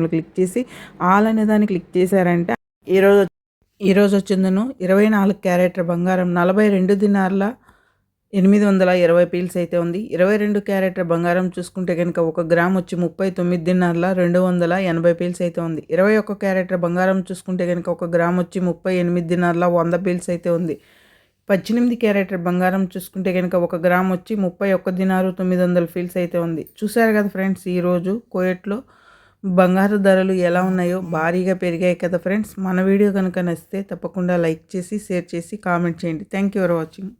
Symbol click చేసి all అనే దాన్ని క్లిక్ చేశారంటే ఈరోజు ఈరోజు వచ్చిందను. ఇరవై నాలుగు క్యారెట్ బంగారం నలభై రెండు దినార్ల ఎనిమిది వందల ఇరవై పీల్స్ అయితే ఉంది. ఇరవై రెండు క్యారెట్ బంగారం చూసుకుంటే కనుక ఒక గ్రామ్ వచ్చి ముప్పై తొమ్మిది దినార్ల రెండు వందల ఎనభై పీల్స్ అయితే ఉంది. ఇరవై ఒక్క క్యారెట్ బంగారం చూసుకుంటే కనుక ఒక గ్రామ్ వచ్చి ముప్పై ఎనిమిది దినార్ల వంద పీల్స్ అయితే ఉంది. పద్దెనిమిది క్యారెట్ బంగారం చూసుకుంటే కనుక ఒక గ్రామ్ వచ్చి ముప్పై ఒక్క దినారు తొమ్మిది వందల ఫీల్స్ అయితే ఉంది. చూసారు కదా ఫ్రెండ్స్ ఈరోజు కోయట్లో బంగారు ధరలు ఎలా ఉన్నాయో భారీగా పెరిగాయి కదా ఫ్రెండ్స్. మన వీడియో కనుక నచ్చితే తప్పకుండా లైక్ చేసి షేర్ చేసి కామెంట్ చేయండి. Thank you for watching